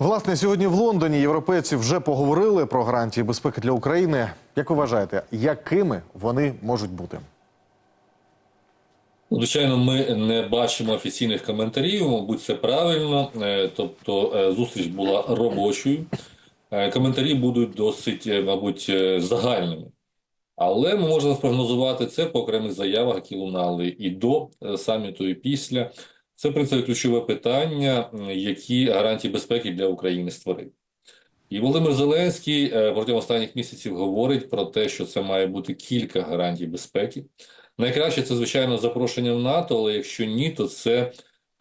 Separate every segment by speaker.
Speaker 1: Власне, сьогодні в Лондоні європейці вже поговорили про гарантії безпеки для України. Як ви вважаєте, якими вони можуть бути?
Speaker 2: Ну, Звичайно, ми не бачимо офіційних коментарів, мабуть, це правильно. Е, Тобто е, зустріч була робочою. Е, Коментарі будуть досить, мабуть, загальними. Але ми можемо спрогнозувати це по окремих заявах, які лунали і до саміту, і після. Це, в принципі, ключове питання, які гарантії безпеки для України створити. І Володимир Зеленський е, протягом останніх місяців говорить про те, що це має бути кілька гарантій безпеки. Найкраще це, звичайно, запрошення в НАТО, але якщо ні, то це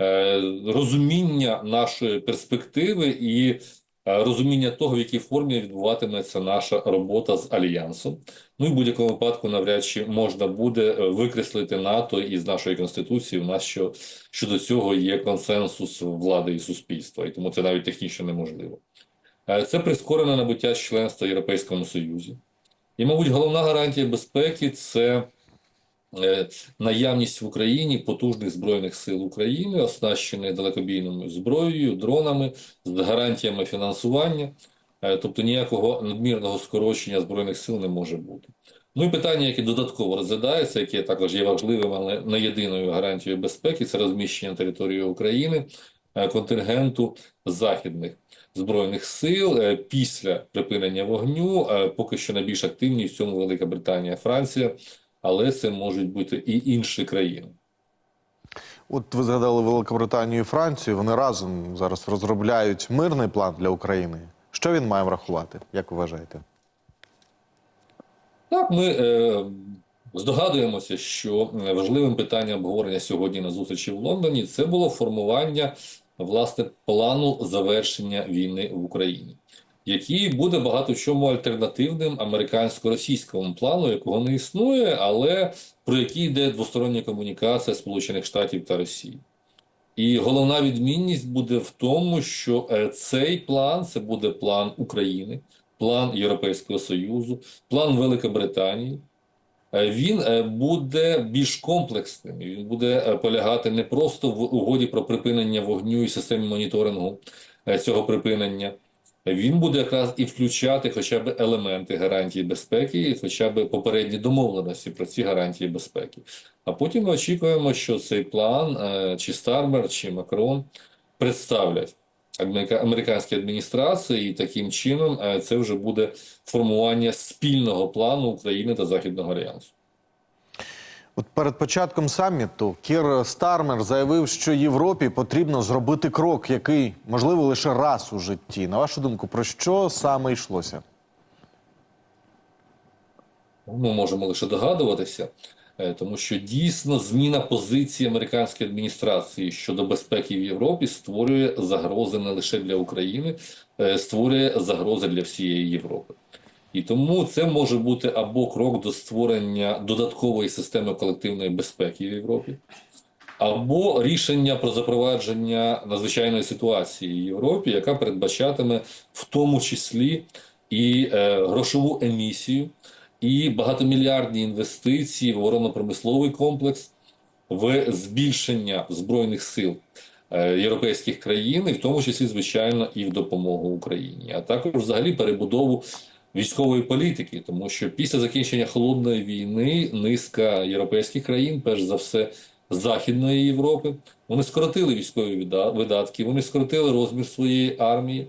Speaker 2: е, розуміння нашої перспективи і розуміння того, в якій формі відбуватиметься наша робота з альянсом. Ну і в будь-якому випадку, навряд чи можна буде е, викреслити НАТО із нашої конституції. У нас що щодо цього є консенсус влади і суспільства, і тому це навіть технічно неможливо. Е, Це прискорене набуття членства в Європейському Союзі. І, мабуть, головна гарантія безпеки це е, наявність в Україні потужних збройних сил України, оснащених далекобійною зброєю, дронами, з гарантіями фінансування. Е, Тобто ніякого надмірного скорочення збройних сил не може бути. Ну і питання, яке додатково розглядається, яке також є важливим, але не єдиною гарантією безпеки, це розміщення території України е, контингенту західних збройних сил е, після припинення вогню. Е, Поки що найбільш активні в цьому Велика Британія, Франція, але це можуть бути і інші країни.
Speaker 1: От ви згадали Великобританію і Францію. Вони разом зараз розробляють мирний план для України. Що він має врахувати? Як ви вважаєте?
Speaker 2: Так, ми е, здогадуємося, що важливим питанням обговорення сьогодні на зустрічі в Лондоні це було формування власне плану завершення війни в Україні, який буде багато в чому альтернативним американсько-російському плану, якого не існує, але про який йде двостороння комунікація Сполучених Штатів та Росії. І головна відмінність буде в тому, що е, цей план це буде план України, план Європейського Союзу, план Великобританії. Е, Він е, буде більш комплексним. Він буде полягати не просто в угоді про припинення вогню і системі моніторингу цього припинення. Він буде якраз і включати хоча б елементи гарантії безпеки, і хоча б попередні домовленості про ці гарантії безпеки. А потім ми очікуємо, що цей план е, чи Стармер, чи Макрон представлять америка- американській адміністрації, і таким чином е, це вже буде формування спільного плану України та Західного альянсу.
Speaker 1: От перед початком саміту Кір Стармер заявив, що Європі потрібно зробити крок, який можливо лише раз у житті. На вашу думку, про що саме йшлося?
Speaker 2: Ми можемо лише догадуватися, е, тому що дійсно зміна позиції американської адміністрації щодо безпеки в Європі створює загрози не лише для України, е, створює загрози для всієї Європи. І тому це може бути або крок до створення додаткової системи колективної безпеки в Європі, або рішення про запровадження надзвичайної ситуації в Європі, яка передбачатиме в тому числі і е, грошову емісію, і багатомільярдні інвестиції в оборонно-промисловий комплекс, в збільшення збройних сил е, європейських країн, і в тому числі, звичайно, і в допомогу Україні, а також взагалі перебудову військової політики, тому що після закінчення холодної війни низка європейських країн, перш за все Західної Європи, вони скоротили військові видатки, вони скоротили розмір своєї армії.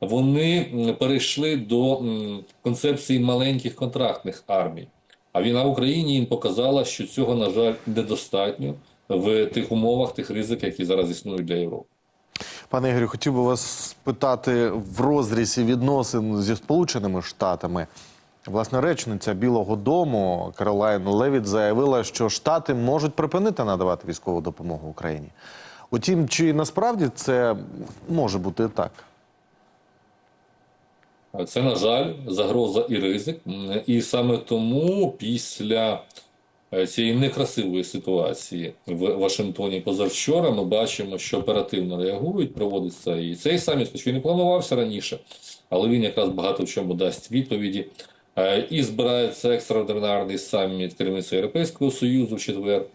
Speaker 2: Вони перейшли до концепції маленьких контрактних армій. А війна в Україні їм показала, що цього, на жаль, недостатньо в тих умовах, тих ризиках, які зараз існують для Європи.
Speaker 1: Пане Ігорю, хотів би вас спитати в розрізі відносин зі Сполученими Штатами. Власне, речниця Білого Дому Каролайн Левіт заявила, що Штати можуть припинити надавати військову допомогу Україні. Утім, чи насправді це може бути так?
Speaker 2: Це, на жаль, загроза і ризик. І саме тому після цієї некрасивої ситуації в Вашингтоні позавчора ми бачимо, що оперативно реагують, проводиться і цей саміт, хоч він і планувався раніше, але він якраз багато в чому дасть відповіді. Е, І збирається екстраординарний саміт керівництва Європейського Союзу в четвер.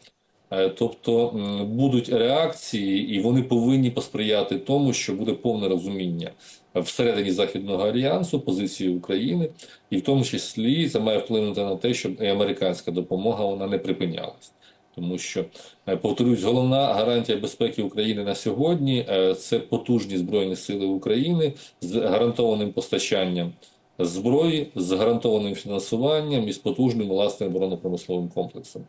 Speaker 2: Е, Тобто будуть реакції, і вони повинні посприяти тому, що буде повне розуміння всередині Західного альянсу позиції України, і в тому числі це має вплинути на те, щоб і американська допомога вона не припинялась. Тому що, е, повторюсь, головна гарантія безпеки України на сьогодні е, це потужні збройні сили України з гарантованим постачанням зброї, з гарантованим фінансуванням і з потужним власним оборонно-промисловим комплексом.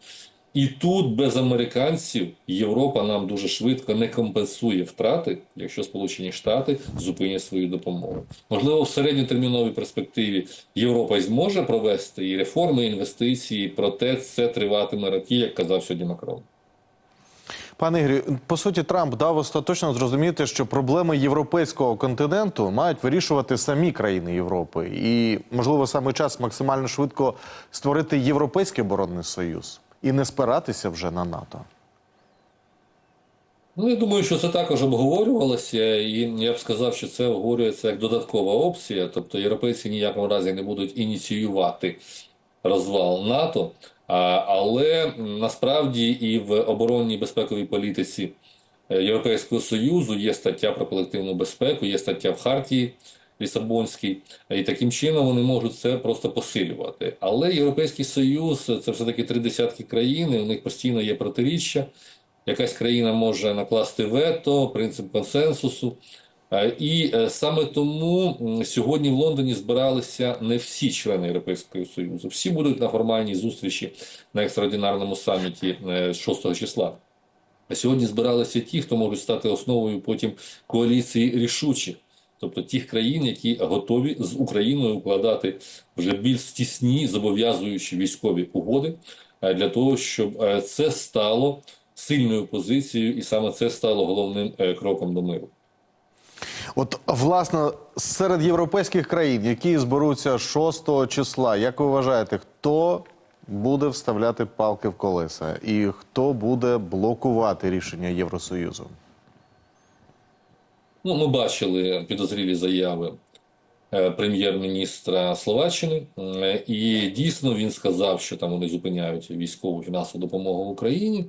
Speaker 2: І тут без американців Європа нам дуже швидко не компенсує втрати, якщо Сполучені Штати зупинять свою допомогу. Можливо, в середньотерміновій перспективі Європа зможе провести і реформи, і інвестиції, проте це триватиме роки, як казав сьогодні Макрон.
Speaker 1: Пане Ігорі, по суті, Трамп дав остаточно зрозуміти, що проблеми європейського континенту мають вирішувати самі країни Європи, і можливо саме час максимально швидко створити європейський оборонний союз і не спиратися вже на НАТО.
Speaker 2: Ну, я думаю, що це також обговорювалося, і я б сказав, що це обговорюється як додаткова опція. Тобто європейці ніякому разі не будуть ініціювати розвал НАТО, але насправді і в оборонній безпековій політиці е, Європейського Союзу є стаття про колективну безпеку, є стаття в Хартії Лісабонській, і таким чином вони можуть це просто посилювати. Але Європейський Союз це все-таки три десятки країн, і у них постійно є протиріччя. Якась країна може накласти вето, принцип консенсусу. Е, І е, саме тому сьогодні в Лондоні збиралися не всі члени Європейського Союзу. Всі будуть на формальній зустрічі на екстраординарному саміті е, 6 числа. А сьогодні збиралися ті, хто можуть стати основою потім коаліції рішучих, тобто тих країн, які готові з Україною укладати вже більш тісні зобов'язуючі військові угоди е, для того, щоб е, це стало сильною позицією, і саме це стало головним е, кроком до миру.
Speaker 1: От власне серед європейських країн, які зберуться 6 числа, як ви вважаєте, хто буде вставляти палки в колеса і хто буде блокувати рішення Євросоюзу?
Speaker 2: Ну, ми бачили підозрілі заяви е, прем'єр-міністра Словаччини, Е, і дійсно він сказав, що там вони зупиняють військову фінансову допомогу Україні.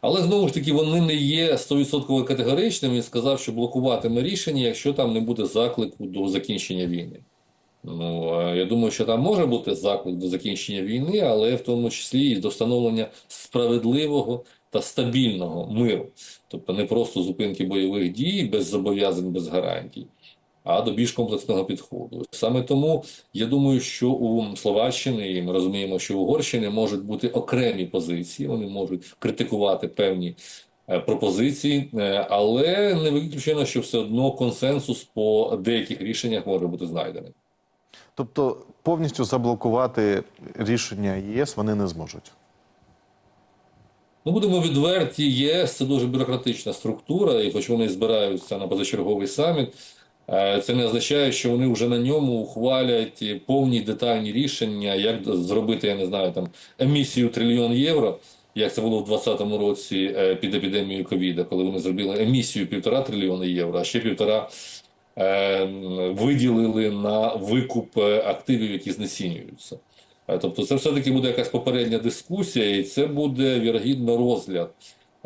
Speaker 2: Але знову ж таки вони не є 100% категоричними. Він сказав, що блокуватиме рішення, якщо там не буде заклику до закінчення війни. Ну, я думаю, що там може бути заклик до закінчення війни, але в тому числі і до встановлення справедливого та стабільного миру. Тобто не просто зупинки бойових дій без зобов'язань, без гарантій, а до більш комплексного підходу. Саме тому я думаю, що у Словаччини, і ми розуміємо, що у Угорщини можуть бути окремі позиції, вони можуть критикувати певні е, пропозиції, е, але не виключено, що все одно консенсус по деяких рішеннях може бути знайдений.
Speaker 1: Тобто повністю заблокувати рішення ЄС вони не зможуть.
Speaker 2: Ну, будемо відверті, ЄС це дуже бюрократична структура, і хоч вони збираються на позачерговий саміт, е, це не означає, що вони вже на ньому ухвалять повні детальні рішення, як зробити, я не знаю, там емісію трильйон євро, як це було в 2020 році е, під епідемією ковіда, коли вони зробили емісію півтора трильйона євро, а ще півтора е, виділили на викуп активів, які знецінюються. Е, Тобто це все-таки буде якась попередня дискусія, і це буде вірогідно розгляд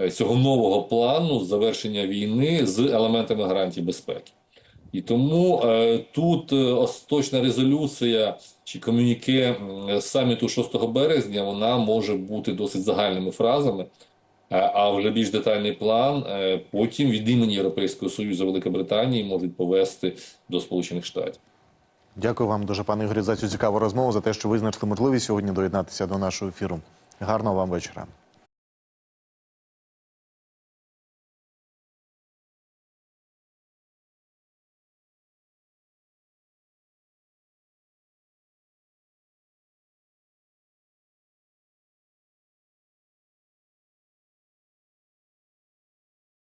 Speaker 2: е, цього нового плану завершення війни з елементами гарантій безпеки. І тому е, тут остаточна резолюція чи комюніке саміту 6 березня вона може бути досить загальними фразами, а вже більш детальний план потім від імені Європейського Союзу Великобританії можуть повести до Сполучених Штатів.
Speaker 1: Дякую вам дуже, пане Ігорі, за цю цікаву розмову, за те, що ви знайшли можливість сьогодні доєднатися до нашого ефіру. Гарного вам вечора.